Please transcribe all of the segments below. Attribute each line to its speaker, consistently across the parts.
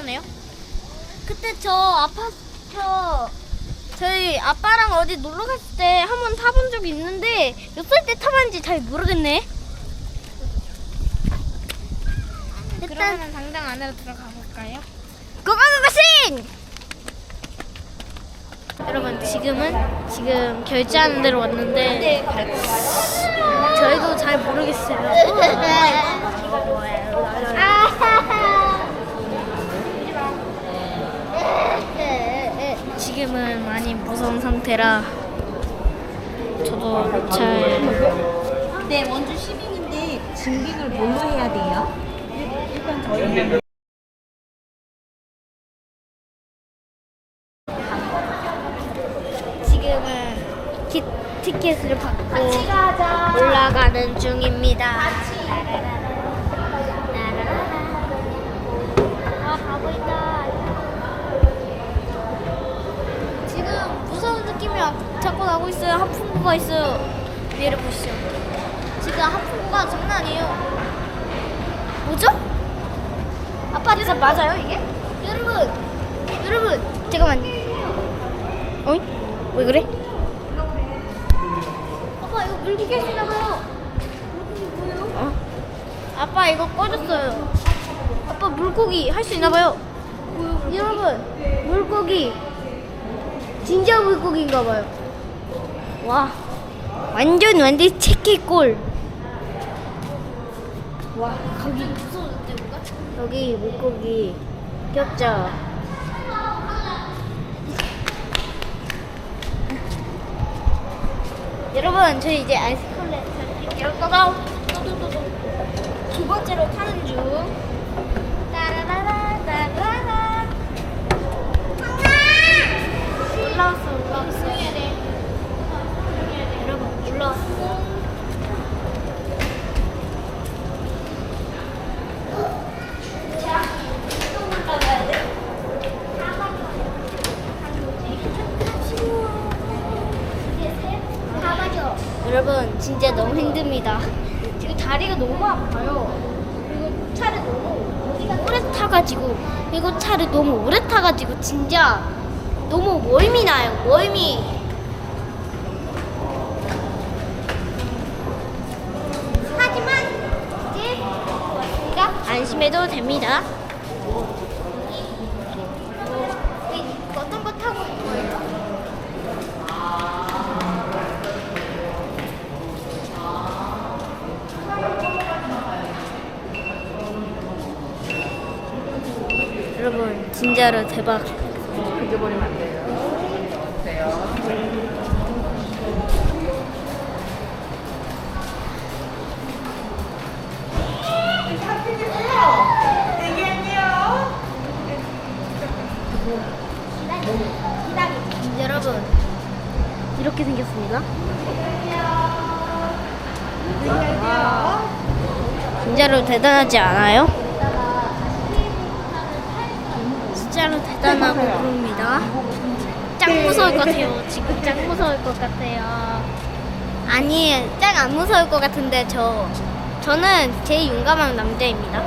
Speaker 1: 나네요.
Speaker 2: 그때 저 아파트 저
Speaker 1: 저희 아빠랑 어디 놀러 갔을 때 한 번 타본 적이 있는데 몇 살 때 타봤는지 잘 모르겠네.
Speaker 2: 일단
Speaker 1: 그러면 당장 안으로 들어가 볼까요?
Speaker 2: 고고고고싱.
Speaker 1: 여러분 지금은 지금 결제하는 데로 왔는데
Speaker 2: 네, 갈
Speaker 1: 저희도 잘 모르겠어요. 지금은 많이 무서운 상태라 저도 잘
Speaker 3: 네, 원주 시민인데 징빙을 뭘로 해야 돼요? 일단 저희
Speaker 1: 지금은 기, 티켓을 받고 올라가는 중입니다. 자꾸 나고 있어요. 하품구가 있어요. 얘를 보시죠. 지금 하품구가 장난 아니에요. 뭐죠? 아빠 진짜 맞아요 이게? 여러분, 여러분, 잠깐만. 어이? 왜 그래? 아빠 이거. 물고기 뭐예요? 어? 아빠 이거 꺼졌어요. 아빠 물고기 할 수 있나봐요. 여러분 물고기 진짜 물고기인가봐요. 와 완전 완전 체키골. 와 거기? 여기 물고기 귀엽죠? 여러분 저희 이제 탈게요 떠다 두 번째로 타는 중 따라라라 따라라 올라왔어 올라왔어 해야 돼 여러분 올라왔어 자, 또 올라가야 돼. 여러분 진짜 힘듭니다. 지금 다리가 너무 아파요. 그리고 차를 너무 오래 타가지고 그리고 차를 너무 오래 타가지고 진짜 너무 멀미 나요. 멀미. 하지만 이제 왔으니까 안심해도 됩니다. 이- 어떤 거 타고 있는 거예요? 여러분 진짜로 대박. 여러분 이렇게 생겼습니다. 와, 진짜로 대단하지 않아요? 대단하고 그럽니다. 짱 무서울 것 같아요. 지금 짱 무서울 것 같아요. 아니, 짱 안 무서울 것 같은데 저 저는 제일 용감한 남자입니다.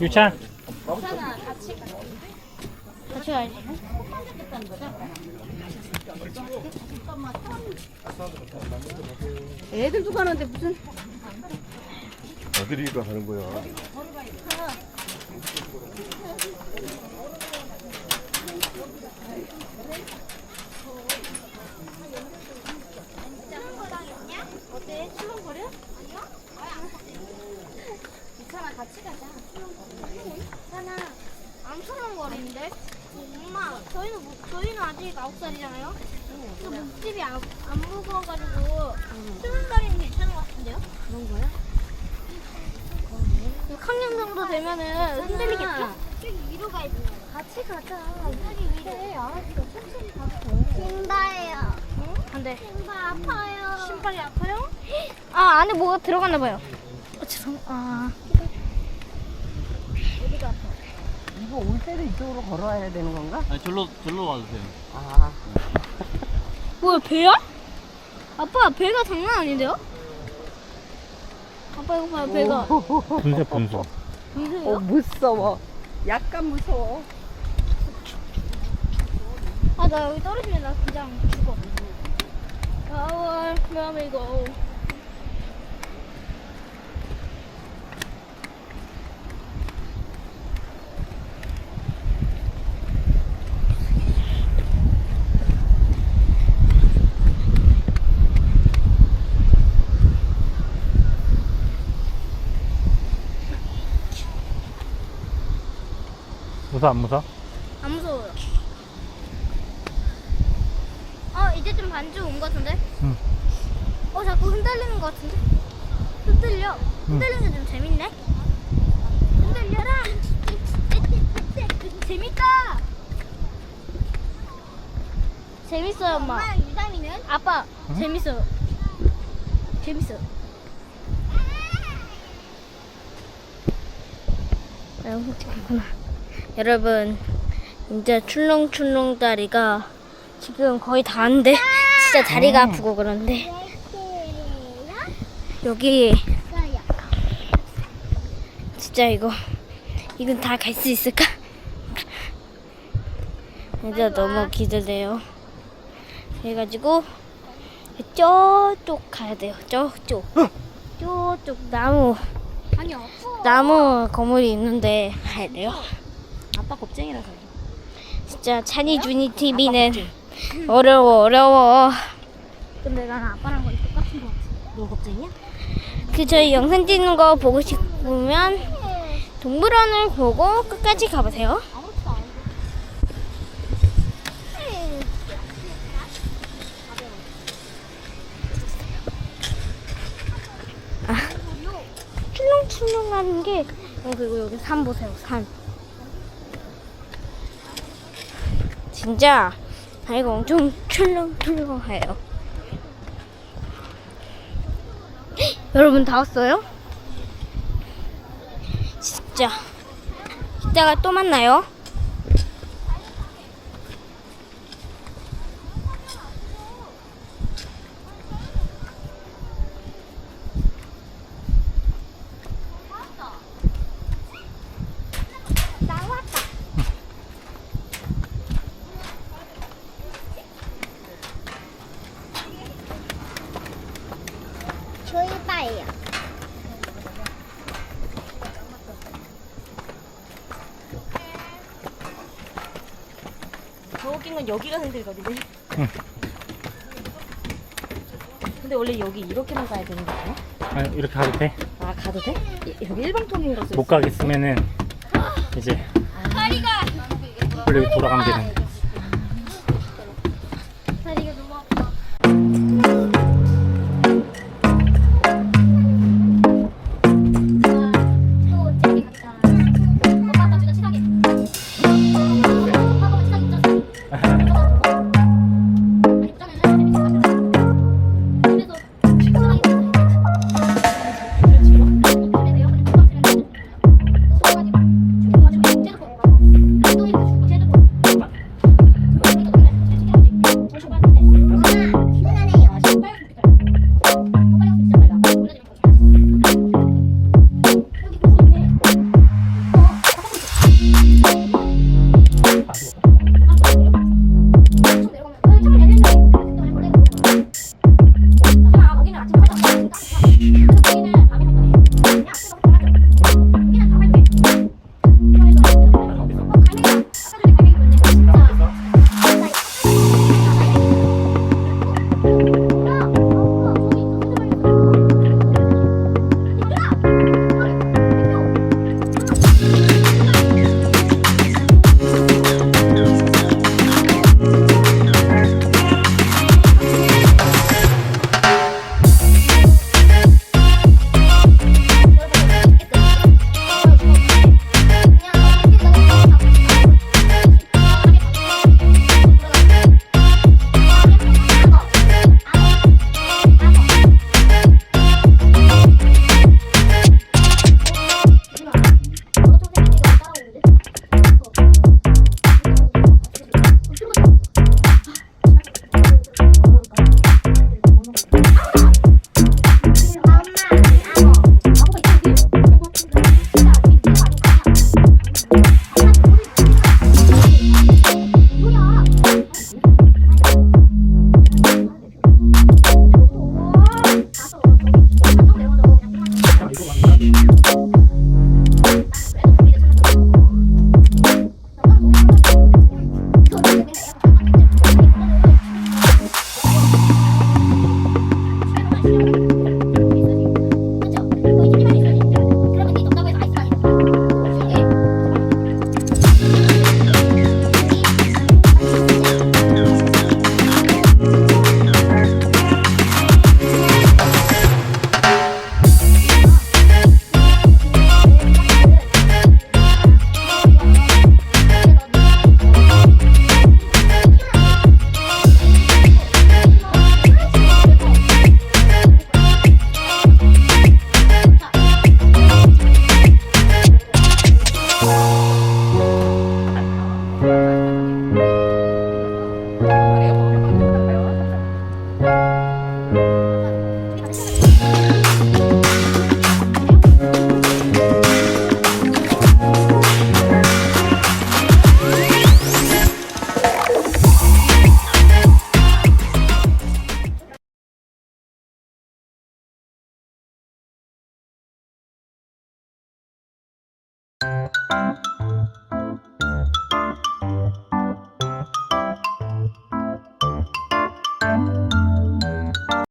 Speaker 4: 유찬.
Speaker 1: 같이 가야지.
Speaker 3: 애들도 가는데 무슨?
Speaker 5: 어디가 가는 거야?
Speaker 1: 출렁거려? 아니요. 괜찮아, 같이 가자. 안 출렁거리는데? 엄마, 저희는 목- 저희는 아직 아홉 살이잖아요. 그 목집이 안, 안 무거워가지고 출렁거리는 게 괜찮은 것 같은데요?
Speaker 3: 그런 거야?
Speaker 1: 6학년 정도 되면은 흔들리겠죠? 저기 위로 가야 돼.
Speaker 2: 같이 가자.
Speaker 1: 저기 위로.
Speaker 2: 알았어. 천천히 가자. 신바예요.
Speaker 1: 안 돼.
Speaker 2: 신바 아파요.
Speaker 1: 신발이 아파요? 아 안에 뭐가 들어갔나 봐요. 어, 죄송. 아
Speaker 3: 이거 올 때는 이쪽으로 걸어와야 되는 건가?
Speaker 4: 아니 절로 절로 와주세요
Speaker 3: 아
Speaker 1: 뭐야 배야? 아빠 배가 장난 아닌데요? 아빠 이거 봐요 배가.
Speaker 4: 분수 분수
Speaker 3: 어
Speaker 1: 무서요?
Speaker 3: 무서워. 약간 무서워.
Speaker 1: 아 나 여기 떨어지면 나 그냥 죽어. 가월 맘이고.
Speaker 4: 무서 안 무서?
Speaker 1: 안 무서워요. 좀 반주 온 것 같은데?
Speaker 4: 응.
Speaker 1: 어 자꾸 흔들리는 것 같은데? 흔들려. 흔들리는 게 좀 재밌네. 흔들려라. 재밌다. 재밌어요 엄마.
Speaker 2: 엄마 유담이는?
Speaker 1: 아빠 재밌어요. 재밌어. 영국이구나. 여러분 이제 출렁출렁 다리가 지금 거의 다 왔는데 진짜 다리가 아프고 그런데 여기 진짜 이거 이건 다 갈 수 있을까? 이제 너무 기대돼요. 그래가지고 저쪽 가야 돼요. 저쪽. 저쪽 나무
Speaker 2: 아니 아파.
Speaker 1: 나무 건물이 있는데 가야 돼요.
Speaker 3: 아빠 겁쟁이라서.
Speaker 1: 진짜 찬이 준이 TV는 어려워 어려워. 근데 난 아빠랑 거의 똑같은 거 같아.
Speaker 3: 너 겁쟁이야?
Speaker 1: 그 저희 영상 찍는 거 보고 싶으면 동물원을 보고 끝까지 가보세요. 아, 출렁출렁하는 게 어, 그리고 여기 산 보세요 산. 진짜 다리가 엄청 출렁출렁해요. 여러분 다 왔어요? 진짜 이따가 또 만나요.
Speaker 3: 건 여기가 흔들거든요.
Speaker 4: 응.
Speaker 3: 근데 원래 여기 이렇게만 가야 되는 거 아니야?
Speaker 4: 아니 이렇게 가도 돼?
Speaker 3: 아 가도 돼? 이- 여기 일방통행이라서
Speaker 4: 못 가겠으면은 이제 원래 돌아가면 되는